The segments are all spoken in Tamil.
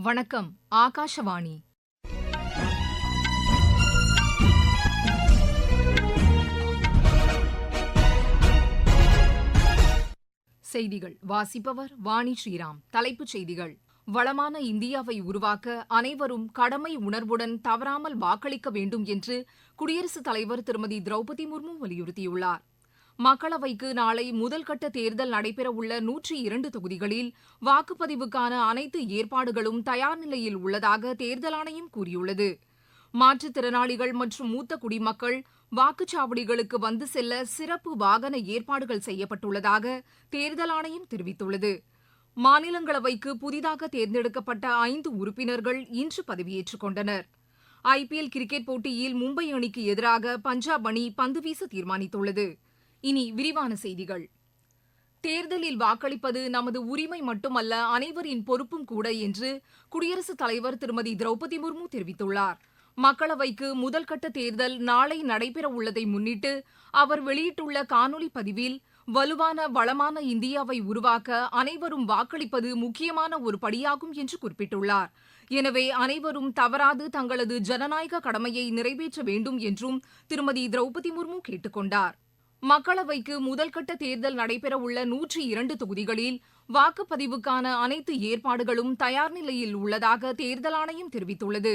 வணக்கம் ஆகாஷவாணி. செய்திகள். வாசிப்பவர் வாணி ஸ்ரீராம். தலைப்புச் செய்திகள். வளமான இந்தியாவை உருவாக்க அனைவரும் கடமை உணர்வுடன் தவறாமல் வாக்களிக்க வேண்டும் என்று குடியரசுத் தலைவர் திருமதி திரௌபதி முர்மு வலியுறுத்தியுள்ளார். மக்களவைக்கு நாளை முதல்கட்ட தேர்தல் நடைபெறவுள்ள நூற்றி இரண்டு தொகுதிகளில் வாக்குப்பதிவுக்கான அனைத்து ஏற்பாடுகளும் தயார் நிலையில் உள்ளதாக தேர்தல் ஆணையம் கூறியுள்ளது. மாற்றுத்திறனாளிகள் மற்றும் மூத்த குடிமக்கள் வாக்குச்சாவடிகளுக்கு வந்து செல்ல சிறப்பு வாகன ஏற்பாடுகள் செய்யப்பட்டுள்ளதாக தேர்தல் ஆணையம் தெரிவித்துள்ளது. மாநிலங்களவைக்கு புதிதாக தேர்ந்தெடுக்கப்பட்ட ஐந்து உறுப்பினர்கள் இன்று பதவியேற்றுக் கொண்டனர். ஐபிஎல் கிரிக்கெட் போட்டியில் மும்பை அணிக்கு எதிராக பஞ்சாப் அணி பந்துவீச தீர்மானித்துள்ளது. இனி விரிவான செய்திகள். தேர்தலில் வாக்களிப்பது நமது உரிமை மட்டுமல்ல அனைவரின் பொறுப்பும் கூட என்று குடியரசுத் தலைவர் திருமதி திரௌபதி முர்மு தெரிவித்துள்ளார். மக்களவைக்கு முதல்கட்ட தேர்தல் நாளை நடைபெறவுள்ளதை முன்னிட்டு அவர் வெளியிட்டுள்ள காணொலி பதிவில் வலுவான வளமான இந்தியாவை உருவாக்க அனைவரும் வாக்களிப்பது முக்கியமான ஒரு படியாகும் என்று குறிப்பிட்டுள்ளார். எனவே அனைவரும் தவறாது தங்களது ஜனநாயக கடமையை நிறைவேற்ற வேண்டும் என்றும் திருமதி திரௌபதி முர்மு கேட்டுக்கொண்டார். மக்களவைக்கு முதல்கட்ட தேர்தல் நடைபெறவுள்ள நூற்றி இரண்டு தொகுதிகளில் வாக்குப்பதிவுக்கான அனைத்து ஏற்பாடுகளும் தயார் நிலையில் உள்ளதாக தேர்தல் ஆணையம் தெரிவித்துள்ளது.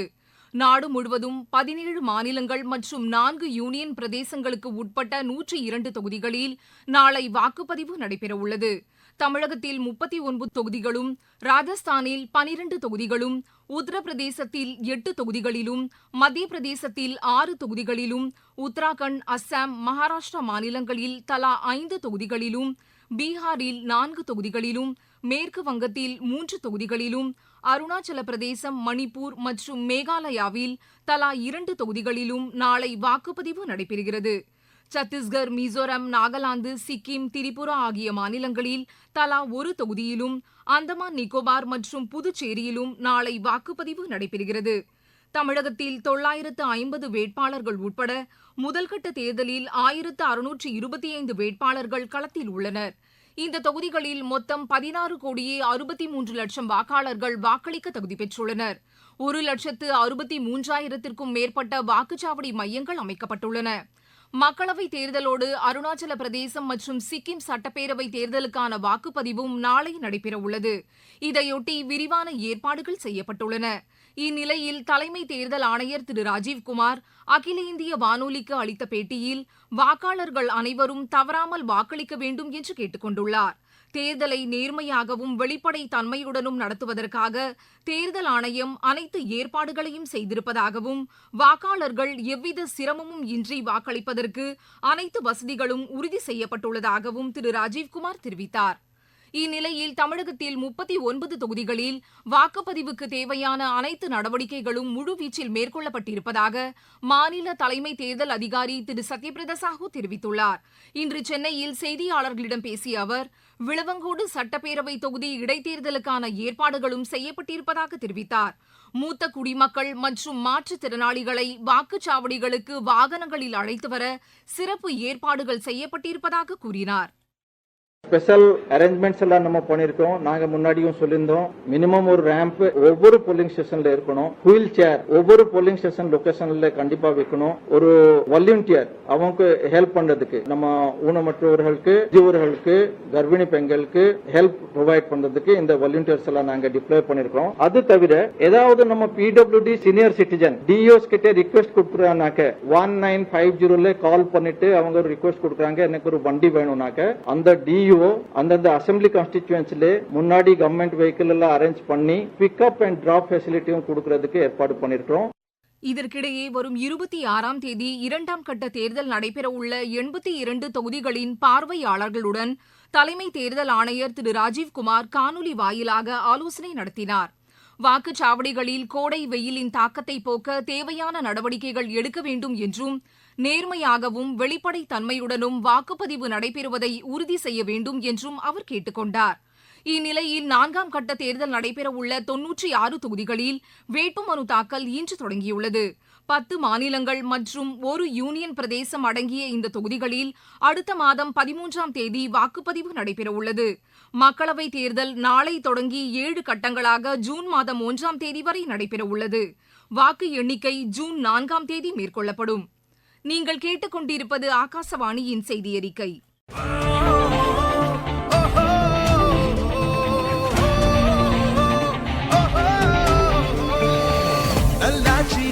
நாடு முழுவதும் பதினேழு மாநிலங்கள் மற்றும் நான்கு யூனியன் பிரதேசங்களுக்கு உட்பட்ட நூற்றி இரண்டு தொகுதிகளில் நாளை வாக்குப்பதிவு நடைபெறவுள்ளது. தமிழகத்தில் முப்பத்தி ஒன்பது தொகுதிகளும் ராஜஸ்தானில் பனிரண்டு தொகுதிகளும் உத்தரப்பிரதேசத்தில் எட்டு தொகுதிகளிலும் மத்திய பிரதேசத்தில் ஆறு தொகுதிகளிலும் உத்தராகண்ட் அஸ்ஸாம் மகாராஷ்டிரா மாநிலங்களில் தலா ஐந்து தொகுதிகளிலும் பீகாரில் நான்கு தொகுதிகளிலும் மேற்கு வங்கத்தில் மூன்று தொகுதிகளிலும் அருணாச்சல பிரதேசம் மணிப்பூர் மற்றும் மேகாலயாவில் தலா இரண்டு தொகுதிகளிலும் நாளை வாக்குப்பதிவு நடைபெறுகிறது. சத்தீஸ்கர் மிசோரம் நாகாலாந்து சிக்கிம் திரிபுரா ஆகிய மாநிலங்களில் தலா ஒரு தொகுதியிலும் அந்தமான் நிக்கோபார் மற்றும் புதுச்சேரியிலும் நாளை வாக்குப்பதிவு நடைபெறுகிறது. தமிழகத்தில் தொள்ளாயிரத்து ஐம்பது வேட்பாளர்கள் உட்பட முதல்கட்ட தேர்தலில் ஆயிரத்து அறுநூற்று இருபத்தி ஐந்து வேட்பாளர்கள் களத்தில் உள்ளனர். இந்த தொகுதிகளில் மொத்தம் பதினாறு கோடியே அறுபத்தி மூன்று லட்சம் வாக்காளர்கள் வாக்களிக்க தகுதி பெற்றுள்ளனர். ஒரு லட்சத்து அறுபத்தி மூன்றாயிரத்திற்கும் மேற்பட்ட வாக்குச்சாவடி மையங்கள் அமைக்கப்பட்டுள்ளன. மக்களவைத் தேர்தலோடு அருணாச்சல பிரதேசம் மற்றும் சிக்கிம் சட்டப்பேரவைத் தேர்தலுக்கான வாக்குப்பதிவும் நாளை நடைபெறவுள்ளது. இதையொட்டி விரிவான ஏற்பாடுகள் செய்யப்பட்டுள்ளன. இந்நிலையில் தலைமை தேர்தல் ஆணையர் திரு ராஜீவ்குமார் அகில இந்திய வானொலிக்கு அளித்த பேட்டியில் வாக்காளர்கள் அனைவரும் தவறாமல் வாக்களிக்க வேண்டும் என்று கேட்டுக் கொண்டுள்ளார் தேர்தலை நேர்மையாகவும் வெளிப்படை தன்மையுடனும் நடத்துவதற்காக தேர்தல் ஆணையம் அனைத்து ஏற்பாடுகளையும் செய்திருப்பதாகவும் வாக்காளர்கள் எவ்வித சிரமமும் இன்றி வாக்களிப்பதற்கு அனைத்து வசதிகளும் உறுதி செய்யப்பட்டுள்ளதாகவும் திரு. ராஜீவ்குமார் தெரிவித்தார். இந்நிலையில் தமிழகத்தில் முப்பத்தி ஒன்பது தொகுதிகளில் வாக்குப்பதிவுக்கு தேவையான அனைத்து நடவடிக்கைகளும் முழுவீச்சில் மேற்கொள்ளப்பட்டிருப்பதாக மாநில தலைமை தேர்தல் அதிகாரி திரு. சத்யபிரத சாஹூ தெரிவித்துள்ளார். இன்று சென்னையில் செய்தியாளர்களிடம் பேசிய அவர் விளவங்கோடு சட்டப்பேரவை தொகுதி இடைத்தேர்தலுக்கான ஏற்பாடுகளும் செய்யப்பட்டிருப்பதாக தெரிவித்தார். மூத்த குடிமக்கள் மற்றும் மாற்றுத்திறனாளிகளை வாக்குச்சாவடிகளுக்கு வாகனங்களில் அழைத்து வர சிறப்பு ஏற்பாடுகள் செய்யப்பட்டிருப்பதாக கூறினார். ஸ்பெஷல் அரேஞ்ச்மெண்ட்ஸ் எல்லாம் நம்ம பண்ணிருக்கோம் நாங்க முன்னாடியும் சொல்லியிருந்தோம். மினிமம் ஒரு ரேம்ப் ஒவ்வொரு போலிங் ஸ்டேஷன்ல இருக்கணும். வீல் சேர் ஒவ்வொரு போலிங் ஸ்டேஷன் லொகேஷன்ல கண்டிப்பா வைக்கணும். ஒரு வாலண்டியர் அவங்களுக்கு ஹெல்ப் பண்றதுக்கு நம்ம ஊனமற்றவர்களுக்கு ஜீவர்களுக்கு கர்ப்பிணி பெண்களுக்கு ஹெல்ப் ப்ரொவைட் பண்றதுக்கு இந்த வாலண்டியர்ஸ் எல்லாம் நாங்க டிப்ளோய் பண்ணிருக்கோம் அது தவிர ஏதாவது நம்ம பிடபிள்யூடி சீனியர் சிட்டிசன் டிஓஸ் கிட்ட ரிக்வெஸ்ட் கொடுக்குறானாக்க ஒன் நைன் ஃபைவ் ஜீரோல கால் பண்ணிட்டு அவங்க ஒரு ரிக்வெஸ்ட் கொடுக்குறாங்க. எனக்கு ஒரு வண்டி வேணும்னாக்க அந்த டிஓ அந்தந்த அசம்பிளி கான்ஸ்டிடியூன்ஸ்ல முன்னாடி கவர்மெண்ட் வெஹிக்கிள் எல்லாம் அரேஞ்ச் பண்ணி பிக்அப் அண்ட் டிராப் ஃபெசிலிட்டியும் கொடுக்கறதுக்கு ஏற்பாடு பண்ணிருக்கோம் இதற்கிடையே வரும் இருபத்தி ஆறாம் தேதி இரண்டாம் கட்ட தேர்தல் நடைபெறவுள்ள எண்பத்தி இரண்டு தொகுதிகளின் பார்வையாளர்களுடன் தலைமை தேர்தல் ஆணையர் திரு ராஜீவ்குமார் காணொலி வாயிலாக ஆலோசனை நடத்தினார். வாக்குச்சாவடிகளில் கோடை வெயிலின் தாக்கத்தை போக்க தேவையான நடவடிக்கைகள் எடுக்க வேண்டும் என்றும் நேர்மையாகவும் வெளிப்படை தன்மையுடனும் வாக்குப்பதிவு நடைபெறுவதை உறுதி செய்ய வேண்டும் என்றும் அவர் கேட்டுக் கொண்டார் இந்நிலையில் நான்காம் கட்ட தேர்தல் நடைபெறவுள்ள தொன்னூற்றி ஆறு தொகுதிகளில் வேட்புமனு தாக்கல் இன்று தொடங்கியுள்ளது. பத்து மாநிலங்கள் மற்றும் ஒரு யூனியன் பிரதேசம் அடங்கிய இந்த தொகுதிகளில் அடுத்த மாதம் பதிமூன்றாம் தேதி வாக்குப்பதிவு நடைபெறவுள்ளது. மக்களவைத் தேர்தல் நாளை தொடங்கி ஏழு கட்டங்களாக ஜூன் மாதம் ஒன்றாம் தேதி வரை நடைபெறவுள்ளது. வாக்கு எண்ணிக்கை ஜூன் நான்காம் தேதி மேற்கொள்ளப்படும். நீங்கள் கேட்டுக்கொண்டிருப்பது ஆகாசவாணியின் செய்தி அறிக்கை நல்லாட்சி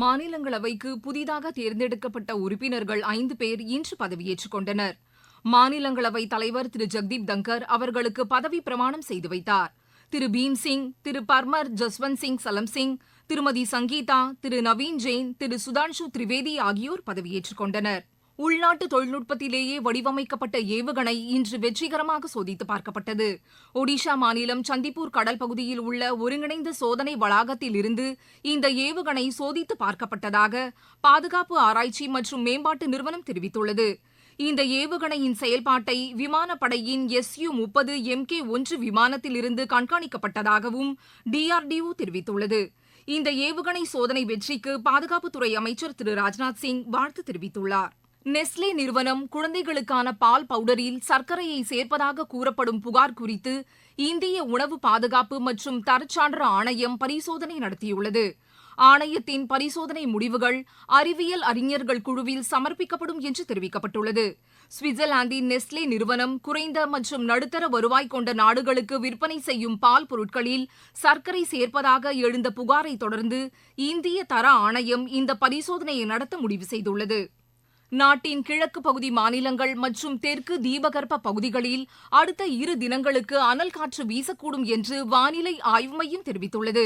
மாநிலங்களவைக்கு புதிதாக தேர்ந்தெடுக்கப்பட்ட உறுப்பினர்கள் ஐந்து பேர் இன்று பதவியேற்றுக் கொண்டனர். மாநிலங்களவை தலைவர் திரு. ஜெக்தீப் தங்கர் அவர்களுக்கு பதவி பிரமாணம் செய்து வைத்தார். திரு. பீம்சிங் திரு. பர்மர் ஜஸ்வந்த் சிங் சலம்சிங் திருமதி சங்கீதா திரு. நவீன் ஜெயின் திரு. சுதான்ஷு திரிவேதி ஆகியோர் பதவியேற்றுக் கொண்டனர். உள்நாட்டு தொழில்நுட்பத்திலேயே வடிவமைக்கப்பட்ட ஏவுகணை இன்று வெற்றிகரமாக சோதித்து பார்க்கப்பட்டது. ஒடிஷா மாநிலம் சந்திப்பூர் கடல் பகுதியில் உள்ள ஒருங்கிணைந்த சோதனை வளாகத்தில் இருந்து இந்த ஏவுகணை சோதித்து பார்க்கப்பட்டதாக பாதுகாப்பு ஆராய்ச்சி மற்றும் மேம்பாட்டு நிறுவனம் தெரிவித்துள்ளது. இந்த ஏவுகணையின் செயல்பாட்டை விமானப்படையின் எஸ்யு முப்பது எம் கே ஒன்று விமானத்திலிருந்து கண்காணிக்கப்பட்டதாகவும் டிஆர்டிஓ தெரிவித்துள்ளது. இந்த ஏவுகணை சோதனை வெற்றிக்கு பாதுகாப்புத்துறை அமைச்சர் திரு ராஜ்நாத் சிங் வாழ்த்து தெரிவித்துள்ளார். நெஸ்லே நிறுவனம் குழந்தைகளுக்கான பால் பவுடரில் சர்க்கரையை சேர்ப்பதாக கூறப்படும் புகார் குறித்து இந்திய உணவு பாதுகாப்பு மற்றும் தரச்சான்று ஆணையம் பரிசோதனை நடத்தியுள்ளது. ஆணையத்தின் பரிசோதனை முடிவுகள் அறிவியல் அறிஞர்கள் குழுவில் சமர்ப்பிக்கப்படும் என்று தெரிவிக்கப்பட்டுள்ளது. சுவிட்சர்லாந்தின் நெஸ்லே நிறுவனம் குறைந்த மற்றும் நடுத்தர வருவாய் கொண்ட நாடுகளுக்கு விற்பனை செய்யும் பால் பொருட்களில் சர்க்கரை சேர்ப்பதாக எழுந்த புகாரை தொடர்ந்து இந்திய தர ஆணையம் இந்த பரிசோதனையை நடத்த முடிவு செய்துள்ளது. நாட்டின் கிழக்கு பகுதி மாநிலங்கள் மற்றும் தெற்கு தீபகற்ப பகுதிகளில் அடுத்த இரு தினங்களுக்கு அனல் காற்று வீசக்கூடும் என்று வானிலை ஆய்வு மையம் தெரிவித்துள்ளது.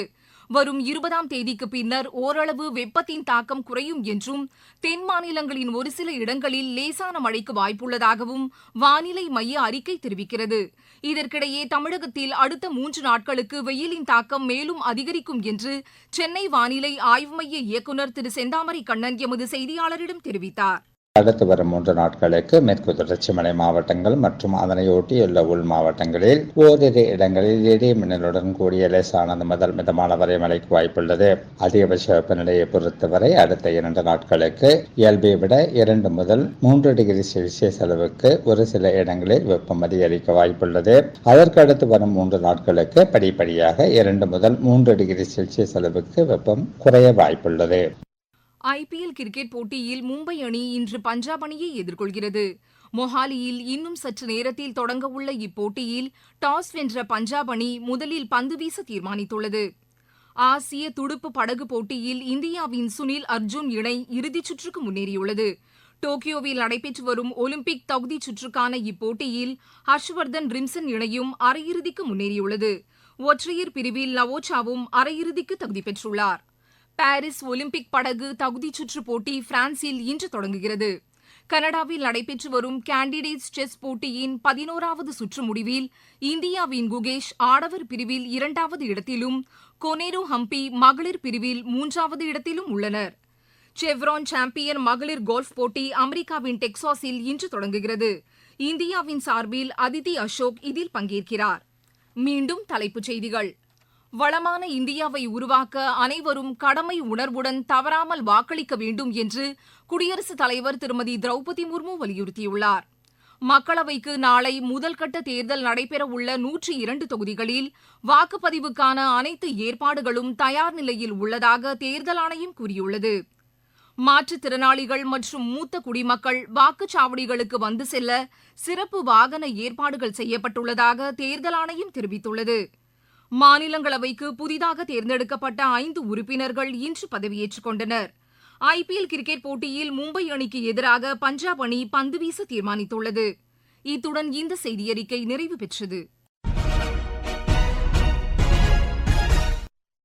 வரும் இருபதாம் தேதிக்கு பின்னர் ஓரளவு வெப்பத்தின் தாக்கம் குறையும் என்றும் தென் மாநிலங்களின் ஒரு சில இடங்களில் லேசான மழைக்கு வாய்ப்புள்ளதாகவும் வானிலை மைய அறிக்கை தெரிவிக்கிறது. இதற்கிடையே தமிழகத்தில் அடுத்த மூன்று நாட்களுக்கு வெயிலின் தாக்கம் மேலும் அதிகரிக்கும் என்று சென்னை வானிலை ஆய்வு மைய இயக்குநர் திரு செந்தாமரை கண்ணன் எமது செய்தியாளரிடம் தெரிவித்தார். அடுத்து வரும் மூன்று நாட்களுக்கு மேற்கு தொடர்ச்சி மலை மாவட்டங்கள் மற்றும் அதனையொட்டியுள்ள உள் மாவட்டங்களில் ஓரிரு இடங்களில் இடி மின்னலுடன் கூடிய லேசானது முதல் மிதமான வரை மழைக்கு வாய்ப்புள்ளது. அதிகபட்ச வெப்பநிலையை பொறுத்தவரை அடுத்த இரண்டு நாட்களுக்கு இயல்பை விட இரண்டு முதல் மூன்று டிகிரி செல்சியஸ் அளவுக்கு ஒரு சில இடங்களில் வெப்பம் அதிகரிக்க வாய்ப்புள்ளது. அதற்கு அடுத்து வரும் மூன்று நாட்களுக்கு படிப்படியாக இரண்டு முதல் மூன்று டிகிரி செல்சியஸ் அளவுக்கு வெப்பம் குறைய வாய்ப்புள்ளது. ஐபிஎல் கிரிக்கெட் போட்டியில் மும்பை அணி இன்று பஞ்சாப் அணியை எதிர்கொள்கிறது. மொஹாலியில் இன்னும் சற்று நேரத்தில் தொடங்கவுள்ள இப்போட்டியில் டாஸ் வென்ற பஞ்சாப் அணி முதலில் பந்து வீச தீர்மானித்துள்ளது. ஆசிய துடுப்பு படகு போட்டியில் இந்தியாவின் சுனில் அர்ஜுன் இணை இறுதிச் சுற்றுக்கு முன்னேறியுள்ளது. டோக்கியோவில் நடைபெற்று வரும் ஒலிம்பிக் தகுதிச் சுற்றுக்கான இப்போட்டியில் ஹர்ஷ்வர்தன் ரிம்சன் இணையும் அரையிறுதிக்கு முன்னேறியுள்ளது. ஒற்றையர் பிரிவில் லவோச்சாவும் அரையிறுதிக்கு தகுதி பெற்றுள்ளார். பாரிஸ் ஒலிம்பிக் படகு தகுதிச் சுற்று போட்டி பிரான்சில் இன்று தொடங்குகிறது. கனடாவில் நடைபெற்று வரும் கேண்டிடேட்ஸ் செஸ் போட்டியின் பதினோராவது சுற்று முடிவில் இந்தியாவின் குகேஷ் ஆடவர் பிரிவில் இரண்டாவது இடத்திலும் கொனேரு ஹம்பி மகளிர் பிரிவில் மூன்றாவது இடத்திலும் உள்ளனர். செவ்ரான் சாம்பியன் மகளிர் கோல்ஃப் போட்டி அமெரிக்காவின் டெக்சாஸில் இன்று தொடங்குகிறது. இந்தியாவின் சார்பில் அதிதி அசோக் இதில் பங்கேற்கிறார். மீண்டும் தலைப்புச் செய்திகள். வளமான இந்தியாவை உருவாக்க அனைவரும் கடமை உணர்வுடன் தவறாமல் வாக்களிக்க வேண்டும் என்று குடியரசுத் தலைவர் திருமதி திரௌபதி முர்மு வலியுறுத்தியுள்ளார். மக்களவைக்கு நாளை முதல்கட்ட தேர்தல் நடைபெறவுள்ள நூற்றி இரண்டு தொகுதிகளில் வாக்குப்பதிவுக்கான அனைத்து ஏற்பாடுகளும் தயார் நிலையில் உள்ளதாக தேர்தல் ஆணையம் கூறியுள்ளது. மாற்றுத்திறனாளிகள் மற்றும் மூத்த குடிமக்கள் வாக்குச்சாவடிகளுக்கு வந்து செல்ல சிறப்பு வாகன ஏற்பாடுகள் செய்யப்பட்டுள்ளதாக தேர்தல் ஆணையம் தெரிவித்துள்ளது. மாநிலங்களவைக்கு புதிதாக தேர்ந்தெடுக்கப்பட்ட ஐந்து உறுப்பினர்கள் இன்று பதவியேற்றுக் கொண்டனர். ஐபிஎல் கிரிக்கெட் போட்டியில் மும்பை அணிக்கு எதிராக பஞ்சாப் அணி பந்து வீச தீர்மானித்துள்ளது. இத்துடன் இந்த செய்தியறிக்கை நிறைவு பெற்றது.